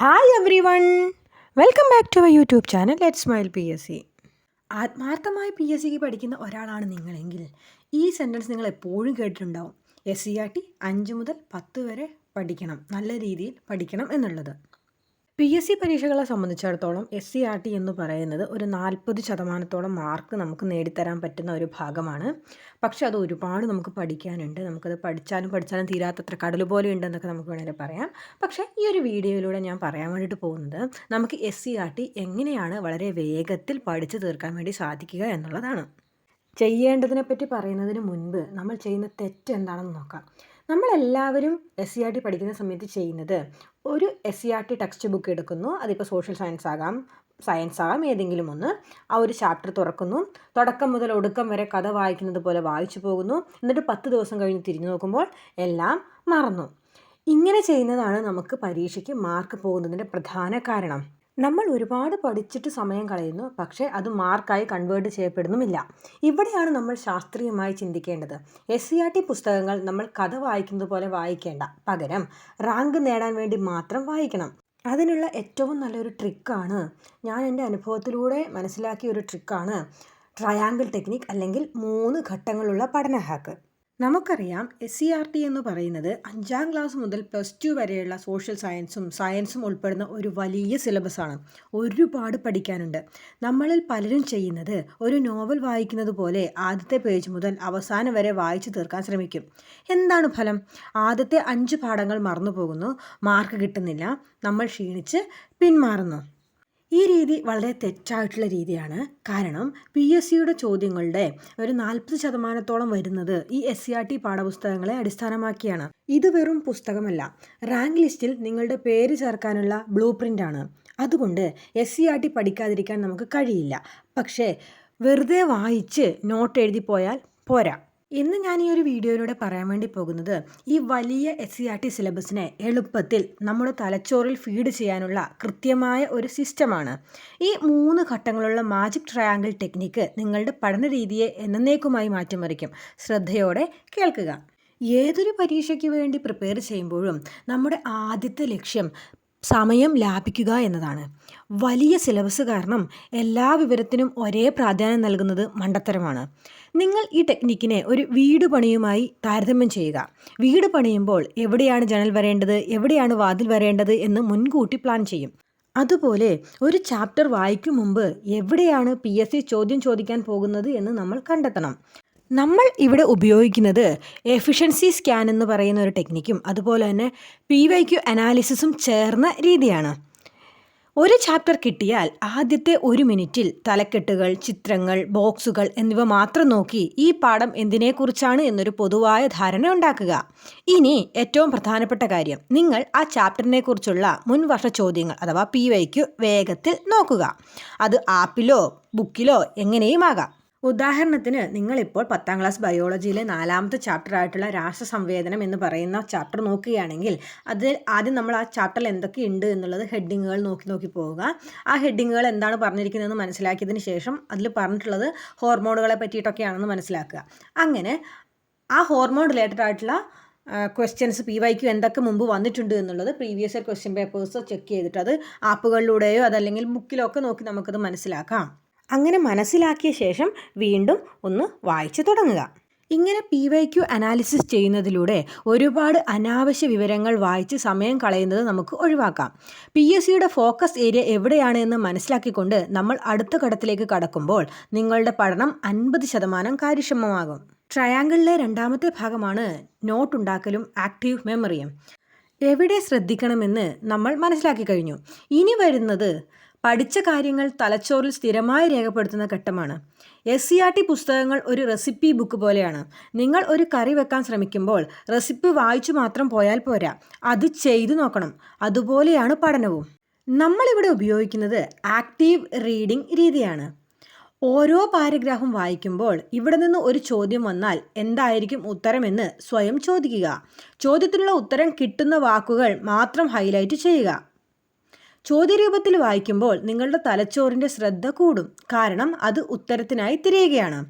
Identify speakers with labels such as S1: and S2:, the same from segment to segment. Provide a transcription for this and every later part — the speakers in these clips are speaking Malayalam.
S1: Hi everyone welcome back to my YouTube channel let smile P S C ആത്മാർത്ഥമായി പി എസ് സിക്ക് പഠിക്കുന്ന ഒരാളാണ് നിങ്ങളെങ്കിൽ ഈ സെന്റൻസ് നിങ്ങൾ എപ്പോഴും കേട്ടിട്ടുണ്ടാവും. എസ് സി ആർ ടി അഞ്ച് മുതൽ പത്ത് വരെ പഠിക്കണം. നല്ല രീതിയിൽ പഠിക്കണം എന്നുള്ളത്. പി എസ് സി പരീക്ഷകളെ സംബന്ധിച്ചിടത്തോളം എസ് സി ആർ ടി എന്ന് പറയുന്നത് ഒരു നാൽപ്പത് ശതമാനത്തോളം മാർക്ക് നമുക്ക് നേടിത്തരാൻ പറ്റുന്ന ഒരു ഭാഗമാണ്. പക്ഷെ അത് ഒരുപാട് നമുക്ക് പഠിക്കാനുണ്ട്. നമുക്കത് പഠിച്ചാലും പഠിച്ചാലും തീരാത്തത്ര കടൽ പോലെ ഉണ്ടെന്നൊക്കെ നമുക്ക് വേണമെങ്കിൽ പറയാം. പക്ഷേ ഈ ഒരു വീഡിയോയിലൂടെ ഞാൻ പറയാൻ വേണ്ടിയിട്ട് പോകുന്നത് നമുക്ക് എസ് സി ആർ ടി എങ്ങനെയാണ് വളരെ വേഗത്തിൽ പഠിച്ചു തീർക്കാൻ വേണ്ടി സാധിക്കുക എന്നുള്ളതാണ്. ചെയ്യേണ്ടതിനെ പറ്റി പറയുന്നതിന് മുൻപ് നമ്മൾ ചെയ്യുന്ന തെറ്റ് എന്താണെന്ന് നോക്കാം. നമ്മളെല്ലാവരും എസ് സി ആർ ടി പഠിക്കുന്ന സമയത്ത് ചെയ്യുന്നത് ഒരു S C R T textbook എടുക്കുന്നു അതിപ്പോൾ സോഷ്യൽ സയൻസ് ആകാം സയൻസ് ആകാം ഏതെങ്കിലും ഒന്ന്. ആ ഒരു ചാപ്റ്റർ തുറക്കുന്നു. തുടക്കം മുതൽ ഒടുക്കം വരെ കഥ വായിക്കുന്നത് പോലെ വായിച്ചു പോകുന്നു. എന്നിട്ട് പത്ത് ദിവസം കഴിഞ്ഞ് തിരിഞ്ഞു നോക്കുമ്പോൾ എല്ലാം മറന്നു. ഇങ്ങനെ ചെയ്യുന്നതാണ് നമുക്ക് പരീക്ഷയ്ക്ക് മാർക്ക് പോകുന്നതിന്റെ പ്രധാന കാരണം. നമ്മൾ ഒരുപാട് പഠിച്ചിട്ട് സമയം കളയുന്നു പക്ഷേ അത് മാർക്കായി കൺവേർട്ട് ചെയ്യപ്പെടുന്നുമില്ല. ഇവിടെയാണ് നമ്മൾ ശാസ്ത്രീയമായി ചിന്തിക്കേണ്ടത്. എസ് സി ആർ ടി പുസ്തകങ്ങൾ നമ്മൾ കഥ വായിക്കുന്നത് പോലെ വായിക്കേണ്ട. പകരം റാങ്ക് നേടാൻ വേണ്ടി മാത്രം വായിക്കണം. അതിനുള്ള ഏറ്റവും നല്ലൊരു ട്രിക്കാണ് ഞാൻ എന്റെ അനുഭവത്തിലൂടെ മനസ്സിലാക്കിയ ഒരു ട്രിക്കാണ് ട്രയാങ്കിൾ ടെക്നിക് അല്ലെങ്കിൽ മൂന്ന് ഘട്ടങ്ങളുള്ള പഠന ഹാക്ക് നമുക്കറിയാം എസ് സി ആർ ടി എന്ന് പറയുന്നത് അഞ്ചാം ക്ലാസ് മുതൽ പ്ലസ് ടു വരെയുള്ള സോഷ്യൽ സയൻസും സയൻസും ഉൾപ്പെടുന്ന ഒരു വലിയ സിലബസാണ് ഒരുപാട് പഠിക്കാനുണ്ട്. നമ്മളിൽ പലരും ചെയ്യുന്നത് ഒരു നോവൽ വായിക്കുന്നത് പോലെ ആദ്യത്തെ പേജ് മുതൽ അവസാനം വരെ വായിച്ചു തീർക്കാൻ ശ്രമിക്കും. എന്താണ് ഫലം? ആദ്യത്തെ അഞ്ച് പാഠങ്ങൾ മറന്നു പോകുന്നു മാർക്ക് കിട്ടുന്നില്ല നമ്മൾ ക്ഷീണിച്ച് പിന്മാറുന്നു. ഈ രീതി വളരെ തെറ്റായിട്ടുള്ള രീതിയാണ്. കാരണം പി എസ് സിയുടെ ചോദ്യങ്ങളുടെ ഒരു നാൽപ്പത് ശതമാനത്തോളം വരുന്നത് ഈ എസ് സി ആർ ടി പാഠപുസ്തകങ്ങളെ അടിസ്ഥാനമാക്കിയാണ്. ഇത് വെറും പുസ്തകമല്ല. റാങ്ക് ലിസ്റ്റിൽ നിങ്ങളുടെ പേര് ചേർക്കാനുള്ള ബ്ലൂ പ്രിന്റ് ആണ്. അതുകൊണ്ട് എസ് സി ആർ ടി പഠിക്കാതിരിക്കാൻ നമുക്ക് കഴിയില്ല. പക്ഷേ വെറുതെ വായിച്ച് നോട്ട് എഴുതി പോയാൽ പോരാ. ഇന്ന് ഞാൻ ഈ ഒരു വീഡിയോയിലൂടെ പറയാൻ വേണ്ടി പോകുന്നത് ഈ വലിയ എസ് സി ആർ ടി സിലബസിനെ എളുപ്പത്തിൽ നമ്മുടെ തലച്ചോറിൽ ഫീഡ് ചെയ്യാനുള്ള കൃത്യമായ ഒരു സിസ്റ്റമാണ് ഈ മൂന്ന് ഘട്ടങ്ങളുള്ള മാജിക് ട്രയാങ്കിൾ ടെക്നിക്ക് നിങ്ങളുടെ പഠന രീതിയെ എന്നേക്കുമായി മാറ്റിമറിക്കും. ശ്രദ്ധയോടെ കേൾക്കുക. ഏതൊരു പരീക്ഷയ്ക്ക് വേണ്ടി പ്രിപ്പയർ ചെയ്യുമ്പോഴും നമ്മുടെ ആദ്യത്തെ ലക്ഷ്യം സമയം ലാഭിക്കുക എന്നതാണ്. വലിയ സിലബസ് കാരണം എല്ലാ വിവരത്തിനും ഒരേ പ്രാധാന്യം നൽകുന്നത് മണ്ടത്തരമാണ്. നിങ്ങൾ ഈ ടെക്നിക്കിനെ ഒരു വീട് പണിയുമായി താരതമ്യം ചെയ്യുക. വീട് പണിയുമ്പോൾ എവിടെയാണ് ജനൽ വരേണ്ടത് എവിടെയാണ് വാതിൽ വരേണ്ടത് എന്ന് മുൻകൂട്ടി പ്ലാൻ ചെയ്യും. അതുപോലെ ഒരു ചാപ്റ്റർ വായിക്കും മുമ്പ് എവിടെയാണ് പി എസ് സി ചോദ്യം ചോദിക്കാൻ പോകുന്നത് എന്ന് നമ്മൾ കണ്ടെത്തണം. നമ്മൾ ഇവിടെ ഉപയോഗിക്കുന്നത് എഫിഷ്യൻസി സ്കാൻ എന്ന് പറയുന്ന ഒരു ടെക്നിക്കും അതുപോലെ തന്നെ പി വൈ ക്യു അനാലിസിസും ചേർന്ന രീതിയാണ്. ഒരു ചാപ്റ്റർ കിട്ടിയാൽ ആദ്യത്തെ ഒരു മിനിറ്റിൽ തലക്കെട്ടുകൾ ചിത്രങ്ങൾ ബോക്സുകൾ എന്നിവ മാത്രം നോക്കി ഈ പാഠം എന്തിനെക്കുറിച്ചാണ് എന്നൊരു പൊതുവായ ധാരണ ഉണ്ടാക്കുക. ഇനി ഏറ്റവും പ്രധാനപ്പെട്ട കാര്യം നിങ്ങൾ ആ ചാപ്റ്ററിനെ കുറിച്ചുള്ള മുൻവർഷ ചോദ്യങ്ങൾ അഥവാ പി വൈക്ക് വേഗത്തിൽ നോക്കുക. അത് ആപ്പിലോ ബുക്കിലോ എങ്ങനെയും ആകാം. ഉദാഹരണത്തിന് നിങ്ങളിപ്പോൾ പത്താം ക്ലാസ് ബയോളജിയിലെ നാലാമത്തെ ചാപ്റ്റർ ആയിട്ടുള്ള രാസസംവേദനം എന്ന് പറയുന്ന ചാപ്റ്റർ നോക്കുകയാണെങ്കിൽ അതിൽ ആദ്യം നമ്മൾ ആ ചാപ്റ്ററിൽ എന്തൊക്കെ ഉണ്ട് എന്നുള്ളത് ഹെഡിങ്ങുകൾ നോക്കി നോക്കി പോവുക. ആ ഹെഡിങ്ങുകൾ എന്താണ് പറഞ്ഞിരിക്കുന്നതെന്ന് മനസ്സിലാക്കിയതിന് ശേഷം അതിൽ പറഞ്ഞിട്ടുള്ളത് ഹോർമോണുകളെ പറ്റിയിട്ടൊക്കെയാണെന്ന് മനസ്സിലാക്കുക. അങ്ങനെ ആ ഹോർമോൺ റിലേറ്റഡ് ആയിട്ടുള്ള ക്വസ്റ്റ്യൻസ് പി വൈക്ക് എന്തൊക്കെ മുമ്പ് വന്നിട്ടുണ്ട് എന്നുള്ളത് previous year question papers check ചെയ്തിട്ട് അത് ആപ്പുകളിലൂടെയോ അതല്ലെങ്കിൽ ബുക്കിലോ ഒക്കെ നോക്കി നമുക്കത് മനസ്സിലാക്കാം. അങ്ങനെ മനസ്സിലാക്കിയ ശേഷം വീണ്ടും ഒന്ന് വായിച്ചു തുടങ്ങുക. ഇങ്ങനെ പി വൈ ക്യു അനാലിസിസ് ചെയ്യുന്നതിലൂടെ ഒരുപാട് അനാവശ്യ വിവരങ്ങൾ വായിച്ച് സമയം കളയുന്നത് നമുക്ക് ഒഴിവാക്കാം. പി എസ് സിയുടെ ഫോക്കസ് ഏരിയ എവിടെയാണ് എന്ന് മനസ്സിലാക്കിക്കൊണ്ട് നമ്മൾ അടുത്ത ഘട്ടത്തിലേക്ക് കടക്കുമ്പോൾ നിങ്ങളുടെ പഠനം അൻപത് ശതമാനം കാര്യക്ഷമമാകും. ട്രയാങ്കിളിലെ രണ്ടാമത്തെ ഭാഗമാണ് നോട്ട് ഉണ്ടാക്കലും ആക്റ്റീവ് മെമ്മറിയും. എവിടെ ശ്രദ്ധിക്കണമെന്ന് നമ്മൾ മനസ്സിലാക്കി കഴിഞ്ഞു. ഇനി വരുന്നത് പഠിച്ച കാര്യങ്ങൾ തലച്ചോറിൽ സ്ഥിരമായി രേഖപ്പെടുത്തുന്ന ഘട്ടമാണ്. എസ് സി ആർ ടി പുസ്തകങ്ങൾ ഒരു റെസിപ്പി ബുക്ക് പോലെയാണ്. നിങ്ങൾ ഒരു കറി വെക്കാൻ ശ്രമിക്കുമ്പോൾ റെസിപ്പി വായിച്ചു മാത്രം പോയാൽ പോരാ. അത് ചെയ്തു നോക്കണം. അതുപോലെയാണ് പഠനവും. നമ്മളിവിടെ ഉപയോഗിക്കുന്നത് ആക്റ്റീവ് റീഡിംഗ് രീതിയാണ്. ഓരോ പാരഗ്രാഫും വായിക്കുമ്പോൾ ഇവിടെ നിന്ന് ഒരു ചോദ്യം വന്നാൽ എന്തായിരിക്കും ഉത്തരമെന്ന് സ്വയം ചോദിക്കുക. ചോദ്യത്തിനുള്ള ഉത്തരം കിട്ടുന്ന വാക്കുകൾ മാത്രം ഹൈലൈറ്റ് ചെയ്യുക. ചോദ്യരൂപത്തിൽ വായിക്കുമ്പോൾ നിങ്ങളുടെ തലച്ചോറിന്റെ ശ്രദ്ധ കൂടും. കാരണം അത് ഉത്തരത്തിനായി തിരയുകയാണ്.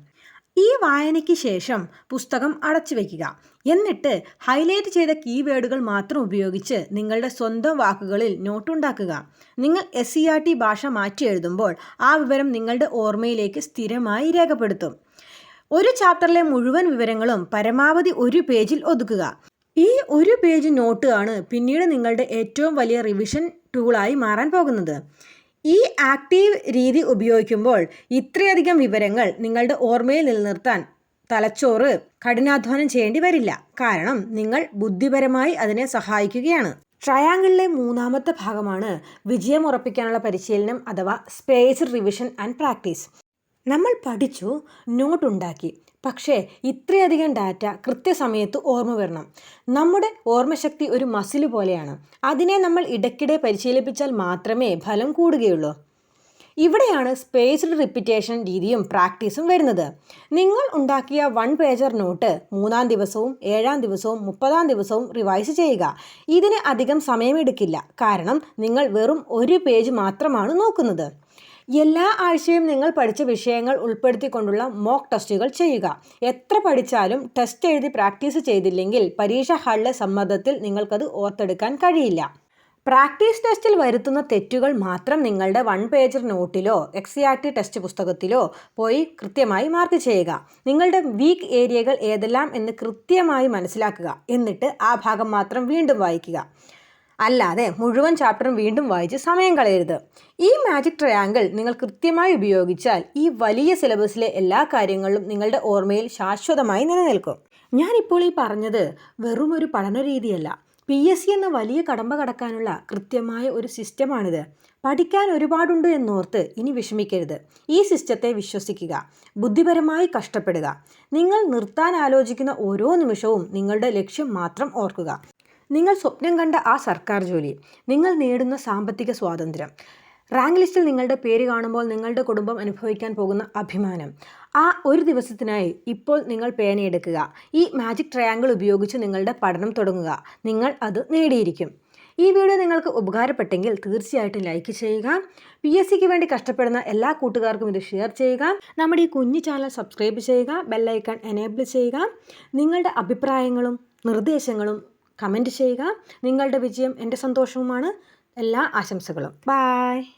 S1: ഈ വായനയ്ക്ക് ശേഷം പുസ്തകം അടച്ചു വയ്ക്കുക. എന്നിട്ട് ഹൈലൈറ്റ് ചെയ്ത കീവേഡുകൾ മാത്രം ഉപയോഗിച്ച് നിങ്ങളുടെ സ്വന്തം വാക്കുകളിൽ നോട്ടുണ്ടാക്കുക. നിങ്ങൾ എസ് ആർ ടി ഭാഷ മാറ്റി എഴുതുമ്പോൾ ആ വിവരം നിങ്ങളുടെ ഓർമ്മയിലേക്ക് സ്ഥിരമായി രേഖപ്പെടുത്തും. ഒരു ചാപ്റ്ററിലെ മുഴുവൻ വിവരങ്ങളും പരമാവധി ഒരു പേജിൽ ഒതുക്കുക. ഈ ഒരു പേജ് നോട്ട് ആണ് പിന്നീട് നിങ്ങളുടെ ഏറ്റവും വലിയ റിവിഷൻ ടൂളായി മാറാൻ പോകുന്നത്. ഈ ആക്റ്റീവ് രീതി ഉപയോഗിക്കുമ്പോൾ ഇത്രയധികം വിവരങ്ങൾ നിങ്ങളുടെ ഓർമ്മയിൽ നിലനിർത്താൻ തലച്ചോറ് കഠിനാധ്വാനം ചെയ്യേണ്ടി വരില്ല. കാരണം നിങ്ങൾ ബുദ്ധിപരമായി അതിനെ സഹായിക്കുകയാണ്. ട്രയാങ്കിളിലെ മൂന്നാമത്തെ ഭാഗമാണ് വിജയം ഉറപ്പിക്കാനുള്ള പരിശീലനം അഥവാ സ്പേസ് റിവിഷൻ ആൻഡ് പ്രാക്ടീസ് നമ്മൾ പഠിച്ചു നോട്ട് ഉണ്ടാക്കി. പക്ഷേ ഇത്രയധികം ഡാറ്റ കൃത്യസമയത്ത് ഓർമ്മ വരണം. നമ്മുടെ ഓർമ്മശക്തി ഒരു മസിൽ പോലെയാണ്. അതിനെ നമ്മൾ ഇടയ്ക്കിടെ പരിശീലിപ്പിച്ചാൽ മാത്രമേ ഫലം കൂടുകയുള്ളൂ. ഇവിടെയാണ് സ്പേസ്ഡ് റിപ്പിറ്റേഷൻ രീതിയും പ്രാക്ടീസും വരുന്നത്. നിങ്ങൾ ഉണ്ടാക്കിയ വൺ പേജർ നോട്ട് മൂന്നാം ദിവസവും ഏഴാം ദിവസവും മുപ്പതാം ദിവസവും റിവൈസ് ചെയ്യുക. ഇതിന് അധികം സമയമെടുക്കില്ല. കാരണം നിങ്ങൾ വെറും ഒരു പേജ് മാത്രമാണ് നോക്കുന്നത്. എല്ലാ ആഴ്ചയും നിങ്ങൾ പഠിച്ച വിഷയങ്ങൾ ഉൾപ്പെടുത്തിക്കൊണ്ടുള്ള മോക്ക് ടെസ്റ്റുകൾ ചെയ്യുക. എത്ര പഠിച്ചാലും ടെസ്റ്റ് എഴുതി പ്രാക്ടീസ് ചെയ്തില്ലെങ്കിൽ പരീക്ഷ ഹാളിലെ സമ്മർദ്ദത്തിൽ നിങ്ങൾക്കത് ഓർത്തെടുക്കാൻ കഴിയില്ല. പ്രാക്ടീസ് ടെസ്റ്റിൽ വരുത്തുന്ന തെറ്റുകൾ മാത്രം നിങ്ങളുടെ വൺ പേജർ നോട്ടിലോ എക്സ് ആർ ടി ടെസ്റ്റ് പുസ്തകത്തിലോ പോയി കൃത്യമായി മാർക്ക് ചെയ്യുക. നിങ്ങളുടെ വീക്ക് ഏരിയകൾ ഏതെല്ലാം എന്ന് കൃത്യമായി മനസ്സിലാക്കുക. എന്നിട്ട് ആ ഭാഗം മാത്രം വീണ്ടും വായിക്കുക. അല്ലാതെ മുഴുവൻ ചാപ്റ്ററും വീണ്ടും വായിച്ച് സമയം കളയരുത്. ഈ മാജിക് ട്രയാങ്കിൾ നിങ്ങൾ കൃത്യമായി ഉപയോഗിച്ചാൽ ഈ വലിയ സിലബസിലെ എല്ലാ കാര്യങ്ങളും നിങ്ങളുടെ ഓർമ്മയിൽ ശാശ്വതമായി നിലനിൽക്കും. ഞാനിപ്പോൾ ഈ പറഞ്ഞത് വെറും ഒരു പഠന രീതിയല്ല. പി എസ് സി എന്ന വലിയ കടമ്പ കടക്കാനുള്ള കൃത്യമായ ഒരു സിസ്റ്റമാണിത് പഠിക്കാൻ ഒരുപാടുണ്ട് എന്നോർത്ത് ഇനി വിഷമിക്കരുത്. ഈ സിസ്റ്റത്തെ വിശ്വസിക്കുക. ബുദ്ധിപരമായി കഷ്ടപ്പെടുക. നിങ്ങൾ നിർത്താൻ ആലോചിക്കുന്ന ഓരോ നിമിഷവും നിങ്ങളുടെ ലക്ഷ്യം മാത്രം ഓർക്കുക. നിങ്ങൾ സ്വപ്നം കണ്ട ആ സർക്കാർ ജോലി നിങ്ങൾ നേടുന്ന സാമ്പത്തിക സ്വാതന്ത്ര്യം. റാങ്ക് ലിസ്റ്റിൽ നിങ്ങളുടെ പേര് കാണുമ്പോൾ നിങ്ങളുടെ കുടുംബം അനുഭവിക്കാൻ പോകുന്ന അഭിമാനം. ആ ഒരു ദിവസത്തിനായി ഇപ്പോൾ നിങ്ങൾ പേനയെടുക്കുക. ഈ മാജിക് ട്രയാങ്കിൾ ഉപയോഗിച്ച് നിങ്ങളുടെ പഠനം തുടങ്ങുക. നിങ്ങൾ അത് നേടിയിരിക്കും. ഈ വീഡിയോ നിങ്ങൾക്ക് ഉപകാരപ്പെട്ടെങ്കിൽ തീർച്ചയായിട്ടും ലൈക്ക് ചെയ്യുക. പി എസ് സിക്ക് വേണ്ടി കഷ്ടപ്പെടുന്ന എല്ലാ കൂട്ടുകാർക്കും ഇത് ഷെയർ ചെയ്യുക. നമ്മുടെ ഈ കുഞ്ഞു ചാനൽ സബ്സ്ക്രൈബ് ചെയ്യുക. ബെല്ലൈക്കൺ എനേബിൾ ചെയ്യുക. നിങ്ങളുടെ അഭിപ്രായങ്ങളും നിർദ്ദേശങ്ങളും കമന്റ് ചെയ്യുക. നിങ്ങളുടെ വിജയം എന്റെ സന്തോഷവുമാണ്. എല്ലാ ആശംസകളും. ബായ്.